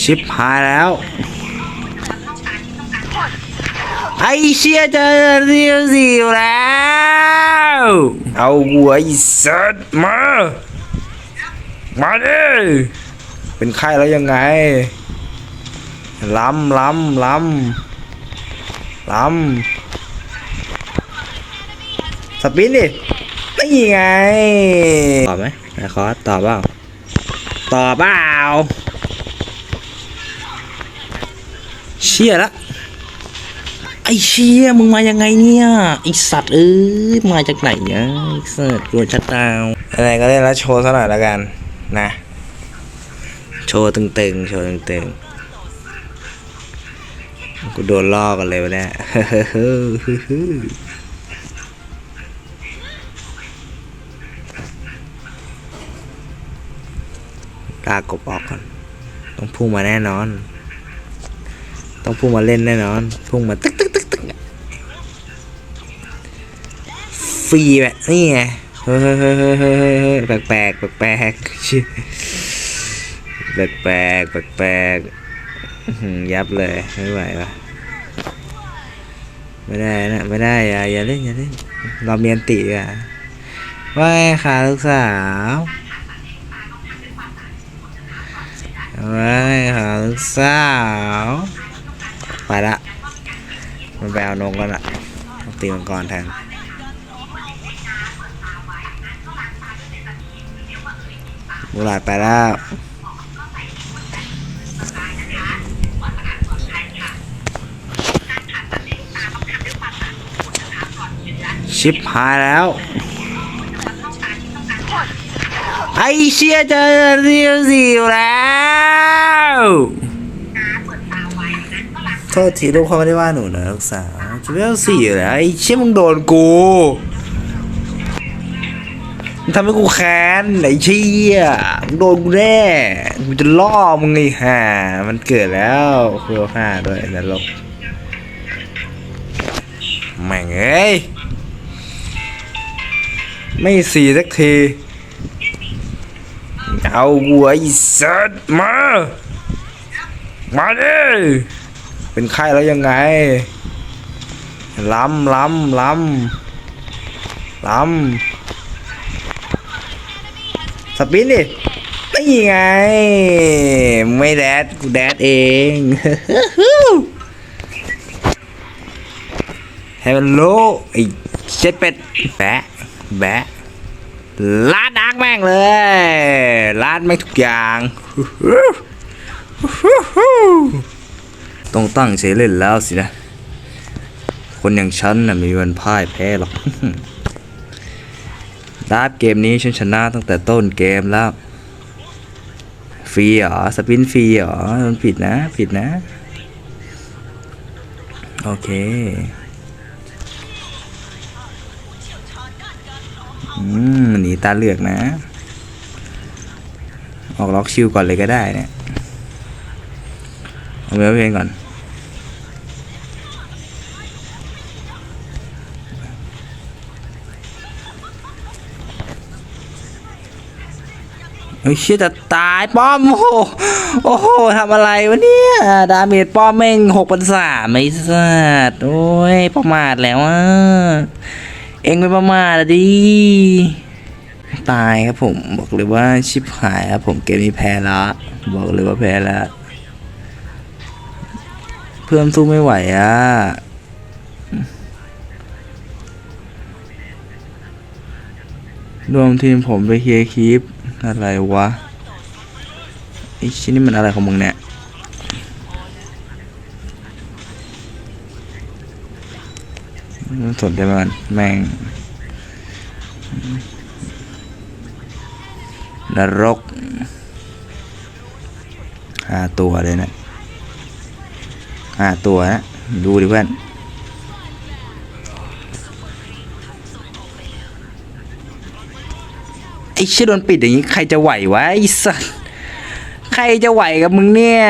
ชิปหายแล้ว ไอเชียเจอเรียวสิวแล้ว เอาหัวไอีสัตว์มา มาดิเป็นไข้แล้วยังไง ล้ำล้ำล้ำล้ำสปินดินี่ไง ตอบไหมนายคอสตอบเปล่า ตอบเปล่า เชี่ยละไอเชี่ยมึงมายังไงเนี่ยไอสัตว์เอ้ยมาจากไหนเนี่ยไอสัตว์โดนชัดดาวน์อะไรก็ได้แล้วโชว์ซะหน่อยแล้วกันนะ โชว์ตึงๆโชว์ตึงๆกูโดนล่อกันเลยวะเนี่ยลากกบออกก่อน ต้องพุ่งมาแน่นอน ต้องพุ่งมาเล่นแน่นอน พุ่งมาตึกตึกตึกตึกฟรีแบบนี่ไงเฮ้ยเฮ้ยเฮ้ยเฮ้ยเฮ้ยแปลกแปลกแปลกแปลกชิแปลกแปลกแปลกยับเลยไม่ไหววะไม่ได้นะไม่ได้อย่าอย่าเล่นอย่าเล่นเราเมียนติอะว่าไงคะลูกสาวว่าไงคะลูกสาว ไปละ มันไปเอานงกันละตีมังกรแทนบุหลาดไปแล้วชิปหายแล้ว ไอเชียเจอเรียวสิวแล้ว โทษทีลูกเขาไม่ได้ว่าหนูนะลูกสาวจะไม่เอาสี่แล้วไอ้เชี่ยมึงโดนกูมึงทำให้กูแค้นไอ้เชี่ยมึงโดนกูแน่กูจะล่อมึงไอ้ห่ามันเกิดแล้วเพื่อห้าด้วยนรกแม่งเอ้ยไม่สี่สักที เอาหัวไอีสัตว์มา มาดิ เป็นไข้แล้วยังไง ล้ำล้ำล้ำล้ำสปินดินี่ไง ไม่แดดกูแดดเองให้มันรู้ไอ้เช็ดเป็ดแบะแบะลาดดักแม่งเลยลาดแม่งทุกอย่าง ต้องตั้งใจเล่นแล้วสินะ คนอย่างฉันน่ะมมีวันพ่ายแพ้หรอกดาบเกมนี้ฉันชนะตั้งแต่ต้นเกมแล้ว ฟรีเหรอ สปินฟรีเหรอ มันผิดนะ ผิดนะ โอเคอืมหนีตาเลือกนะ ออกล็อกชิวก่อนเลยก็ได้เนี่ย เอาเนื้อเพลงก่อน เฮ้ยเชี่ยจะตายป้อม โอ้โหโอ้โหทำอะไรวะเนี่ย ดาเมจป้อมแม่งหกพันสามไอ้สัสโอ้ย ประมาทแล้วอะ เองไม่ประมาทอะดิ ตายครับผม บอกเลยว่าชิบหายครับผมเกมนี้แพ้ละบอกเลยว่าแพ้ละเพื่อนสู้ไม่ไหวอะรวมทีมผมไปเคลียร์คลิป อะไรวะไอชิ้นนี้มันอะไรของมึงเนี่ยมันสนใจมันแม่งนรกห้าตัวเลยนะห้าตัวนะ ดูดิเพื่อน ไอ้เชี่ยโดนปิดอย่างนี้ใครจะไหววะไอ้สัสใครจะไหวกับมึงเนี่ย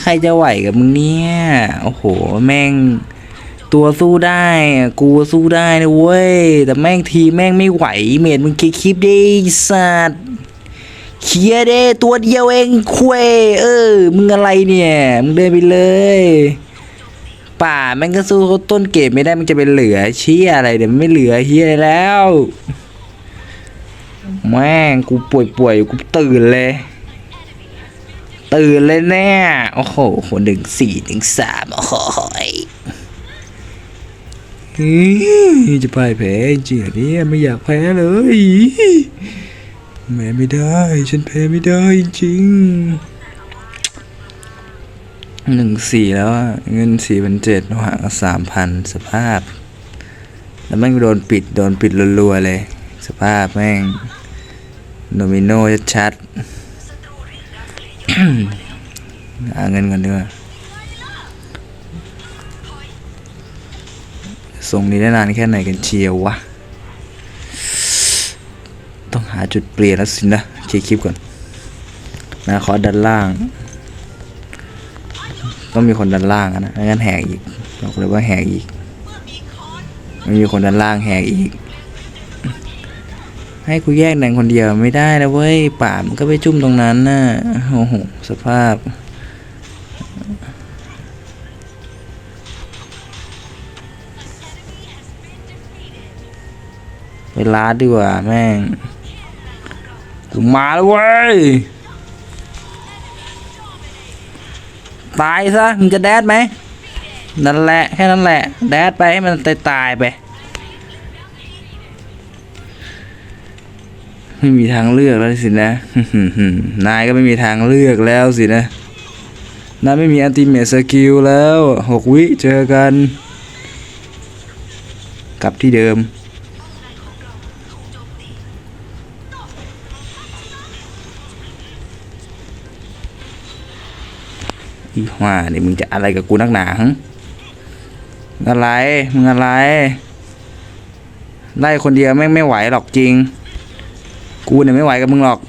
ใครจะไหวกับมึงเนี่ย โอ้โห แม่ง ตัวสู้ได้ กูสู้ได้นะเว้ย แต่แม่งทีแม่งไม่ไหว เมดมึงคลิปดิไอ้สัตว์เคียเด้ตัวเดียวเองคุยเออ มึงอะไรเนี่ย มึงเดินไปเลย ป่าแม่งก็สู้เขาต้นเกมไม่ได้มันจะเป็นเหลือเชี่ยอะไรเดี๋ยวไม่เหลือเฮียแล้ว แม่งกูป่วยป่วยๆกูตื่นเลย ตื่นเลยแน่โอ้โหหนึ่งสี่หนึ่งสามโอ้โหยอื้อจะพ่ายแพ้จริงๆเหรอเนี่ยไม่อยากแพ้เลยแม้ไม่ได้ ฉันแพ้ไม่ได้จริง หนึ่งสี่แล้วเงินสี่พันเจ็ดห่างสามพันสภาพ แล้วแม่งโดนปิดโดนปิดรัวๆเลย สภาพแม่งโดมิโนชัดๆหาเงินก่อนดีกว่าส่งนี้ได้นานแค่ไหนกันเชียววะ ต้องหาจุดเปลี่ยนแล้วสินะเคลียร์คลิปก่อนนะขอดันล่าง ต้องมีคนดันล่างนะไม่งั้นแหกอีกบอกเลยว่าแหกอีกไม่มีคนดันล่างแหกอีก ให้กูแยกแดงคนเดียวไม่ได้นะเว้ยป่ามันก็ไปจุ่มตรงนั้นน่ะโอ้โหสภาพเวลาดีกว่าแม่งกูมาแล้วเว้ย ตายซะมึงจะแดดไหมนั่นแหละแค่นั้นแหละ แดดไปให้มันตายตายไป ไม่มีทางเลือกแล้วสินะ นายก็ไม่มีทางเลือกแล้วสินะนายไม่มีอันติเม e สกิลแล้วหกวิเจอกัน กลับที่เดิม อีห่านี่มึงจะอะไรกับกูนักหนาหึอะไร มึงอะไร ไล่คนเดียวแม่ไม่ไหวหรอกจริง กูเนี่ยไม่ไหวกับมึงหรอก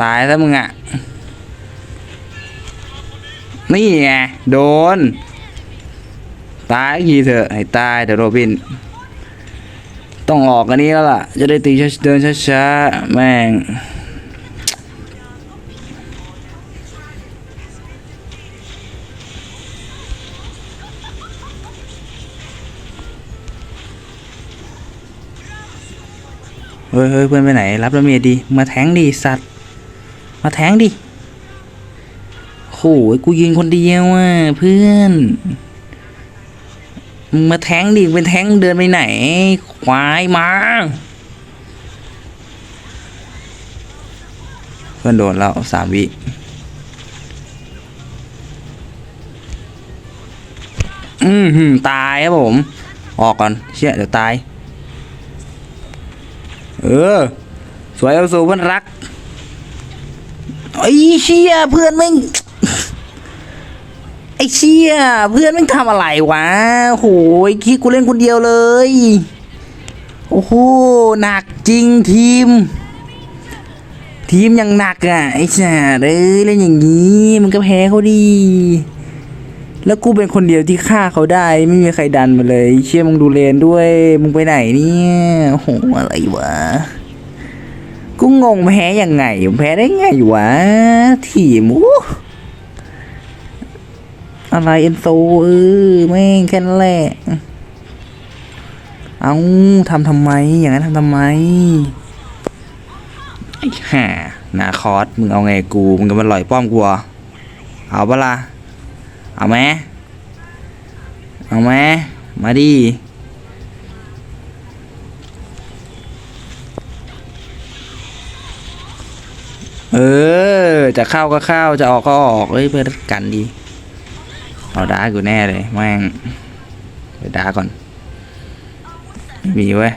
ตายแล้วมึงอะนี่ไงโดน ตายอีกทีเถอะให้ตายเดี๋ยวโรบิน ต้องออกอันนี้แล้วล่ะ จะได้ตีช้าเดินช้าๆ แม่งเฮ้ยเฮ้ยเพื่อนไปไหน รับแล้วเมียดี มาแทงดิสัตว์ มาแทงดิโหยกูยิงคนเดียวอะเพื่อน มาแทงดิเป็นแทงเดินไปไหน ควายมาเพื่อนโดนแล้วสามวิอืมหืมตายครับผม ออกก่อน เชี่ยเดี๋ยวตาย เออ สวยเอาสูเพื่อนรักไอ้เชี่ยเพื่อนแม่ง ไอ้เชี่ยเพื่อนม่งทำอะไรวะโหยคิดกูเล่นคนเดียวเลย โอ้โหหนักจริงทีม ทีมยังหนักอะไอ้ชาเอ้ยเล่นอย่างนี้มันก็แพ้เขาดีแล้วกูเป็นคนเดียวที่ฆ่าเขาได้ ไม่มีใครดันมาเลย เชี่ยมึงดูเลนด้วย มึงไปไหนเนี่ยโอ้โหอะไรวะ กูงงแพ้ยังไง แพ้ได้ไงวะ ทีมอู้ อะไรเอ็นโซเออแม่งแค่นั้นแหละเอาทำทำไม อย่างนั้นทำทำไมไอ้ห่านาคอสมึงเอาไงกูมึงก็มาหล่อยป้อมกูเหรอเอาปล่ะเอาไหมเอาไหมมาดิเออ จะเข้าก็เข้าจะออกก็ออกเอ้ยเพื่อนกันดี เอาดากูแน่เลยแม่งไปดาก่อนม่มีเว้ย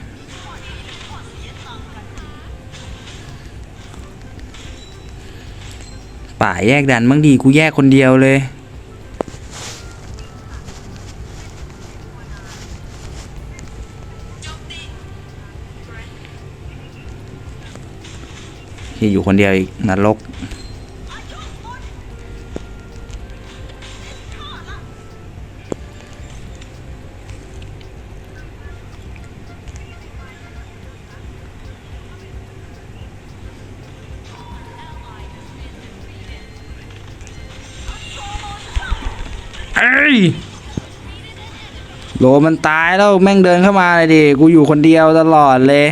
ป่าแยกดันบ้างดีกูแยกคนเดียวเลยที่อยู่คนเดียวอีกนรก ยโลมันตายแล้วแม่งเดินเข้ามาเลยดิกูอยู่คนเดียวตลอดเลย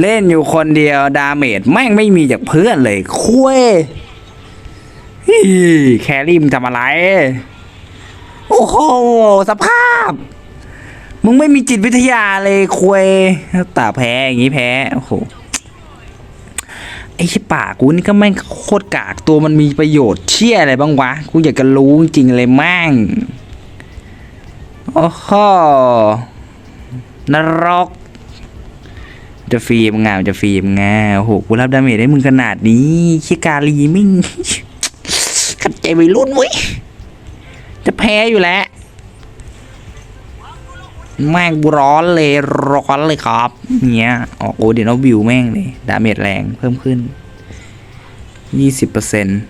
เล่นอยู่คนเดียวดาเมจแม่งไม่มีจากเพื่อนเลยคุยฮี่แครี่มึงทำอะไร โอ้โหสภาพ มึงไม่มีจิตวิทยาเลยคุยตาแพ้อย่างนี้แพ้โอ้โห ชิปากูนี่ก็แม่งโคตรกากตัวมันมีประโยชน์เชี่ยอะไรบ้างวะ กูอยากจะรู้จริงๆเลยแม่งโอ้โหนรก จะฟิล์มงามจะฟิล์มงาโอ้โหกูรับดาเมจได้มึงขนาดนี้ชิกาลีมิ่งขัดใจไปรุ่นเว้ยจะแพ้อยู่แล้ว แม่งร้อนเลยร้อนเลยครับเนี้ยออกโอเดนอวิวแม่งเลยดาเมจแรงเพิ่มขึ้นยี่สิบเปอร์เซ็นต์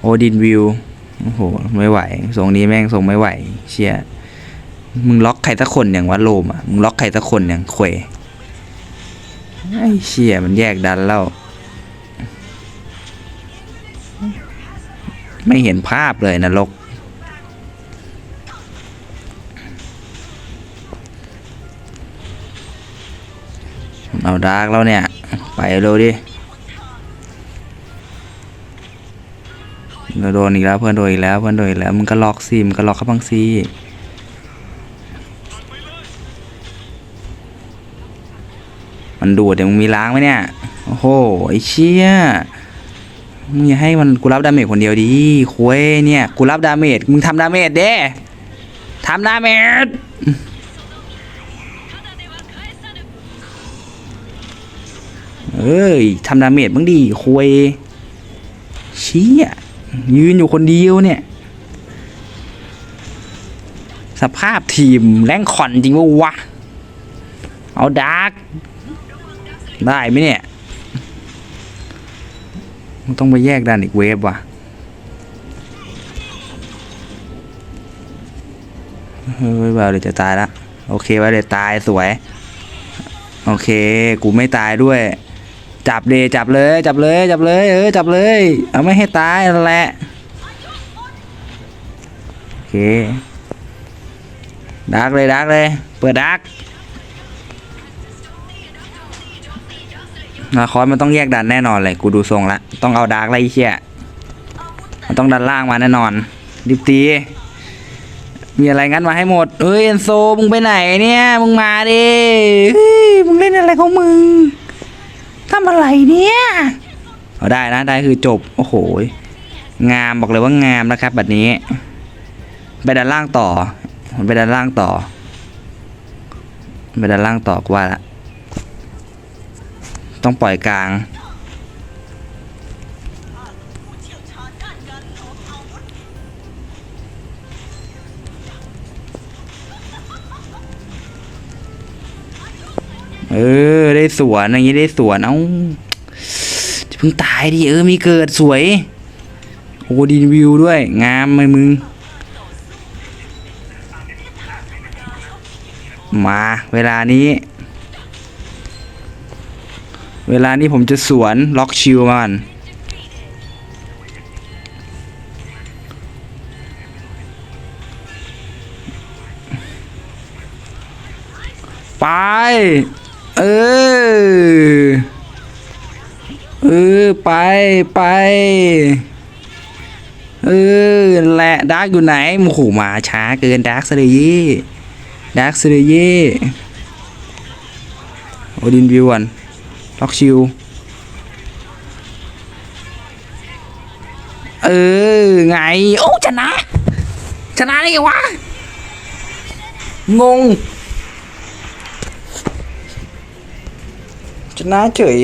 โอดินวิวโอ้โห ไม่ไหวทรงนี้แม่งทรงไม่ไหว เชียมึงล็อกใครสักคนอย่างวัดโลมอะ มึงล็อกใครสักคนอย่างเควไอ้เชียมันแยกดันแล้ว ไม่เห็นภาพเลยนรก เอาดาร์กแล้วเนี่ย ไปเร็วดิเราโดนอีกแล้วเพื่อนโดนอีกแล้วเพื่อนโดนอีกแล้วมึงก็ล็อกสิมึงก็ล็อกเข้าบังซีมันดูดเดี๋ยวมึงมีล้างไหมเนี่ย โอ้โหไอ้เชี่ยมึงอย่าให้มันกูรับดาเมจคนเดียวดิคุยเนี่ยกูรับดาเมจมึงทำดาเมจเด้ทำดาเมจ เอ้ยทำดาเมจบ้างดีคุยเชี่ยยืนอยู่คนเดียวเนี่ย สภาพทีมแรงคอนจริงวะวะ เอาดาร์กได้ไหมเนี่ยมันต้องไปแยกดันอีกเวฟว่ะเฮ้ยว่าเดี๋ยวจะตายละ โอเคว่าเดี๋ยวตายสวย โอเค กูไม่ตายด้วย จับเดจับเลยจับเลยจับเลยเออจับเลย เอาไม่ให้ตายนั่นแหละโอเคดักเลยดักเลย เปิดดักนาคอสมันต้องแยกดันแน่นอนเลยกูดูทรงละต้องเอาดักไรเชี่ยมันต้องดันล่างมาแน่นอนดิบตีมีอะไรงั้นมาให้หมดเฮ้ยเอนโซมึงไปไหนเนี่ยมึงมาดิเฮ้ยมึงเล่นอะไรของมึง ทำอะไรเนี่ยเอาได้นะได้คือจบ โอ้โห งามบอกเลยว่างามนะครับแบบนี้ ไปด้านล่างต่อไปด้านล่างต่อไปด้านล่างต่อกว่าละต้องปล่อยกลาง เออ ได้สวนอย่างนี้ได้สวน เอ้าจะเพิ่งตายดิเออมีเกิดสวย โอ้ดีวิวด้วย งามไหมมึง มาเวลานี้ เวลานี้ผมจะสวนล็อกชิลมานไป เออ เออ ไปไป เออ แหละดาร์กอยู่ไหนโอ้โหมาช้าเกินดาร์กเสดยี่ดาร์กเสดยี่โอดินวิวก่อนล็อกชิวเออ ไง โอ้ชนะ ชนะได้ไงวะ งง ชนะเฉย